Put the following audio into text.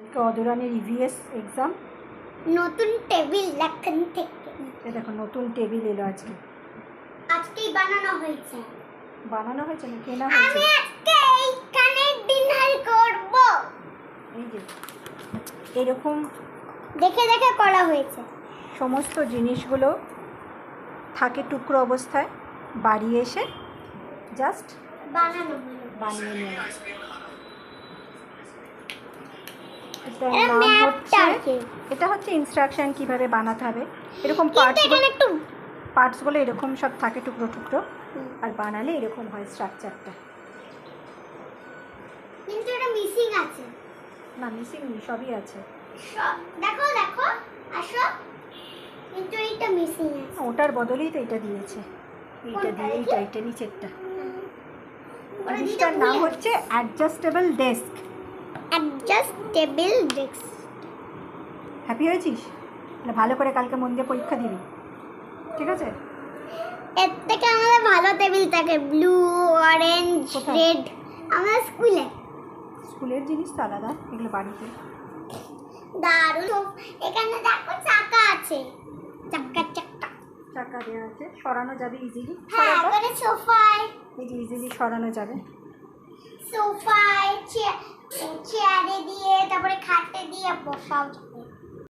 অদরানের EVS exam নতুন table এখন থেকে। দেখো নতুন টেবিল এলো আজকে। আজকেই বানানো হয়েছে। বানানো হয়েছে না কেনা আমি হয়েছে? আজকে এইখানে ডিনার করব। এই যে এরকম দেখে দেখে করা হয়েছে। সমস্ত জিনিসগুলো থাকে টুকরো অবস্থায় বাড়ি এসে জাস্ট বানানো বানিয়ে নেওয়া এটার এটা নাম হচ্ছে। এটা ইনস্ট্রাকশন কীভাবে বানাতে হবে। এরকম পার্টসগুলো এরকম সব থাকে টুকরো টুকরো। আর বানালে এরকম হয় স্ট্রাকচারটা কিন্তু এটা মিসিং আছে। না মিসিং সবই আছে। দেখো দেখো আসো। কিন্তু এইটা মিসিং আছে। ওটার বদলেই তো এটা দিয়েছে। এইটা কোনটা? দিয়ে এইটা এইটা নিচেরটা। জিনিসটার নাম হচ্ছে adjustable desk adjustable desk happy হয়েছিস? তাহলে ভালো করে কালকে মন দিয়ে পরীক্ষা দিবি। ঠিক আছে? এর থেকে আমাদের ভালো টেবিল থাকে। ব্লু অরেঞ্জ কোথায়? রেড আমাদের স্কুলে। স্কুলের জিনিস তো আলাদা এগুলো বাড়িতে। দারুণ। এখানে দেখো চাকা আছে। চাক্কা চাক্কা চাকা দেওয়া আছে। সরানো যাবে ইজিলি হ্যাঁ এখানে সোফায়। এই যে ইজিলি সরানো যাবে। সোফায়। চেয়ারে দিয়ে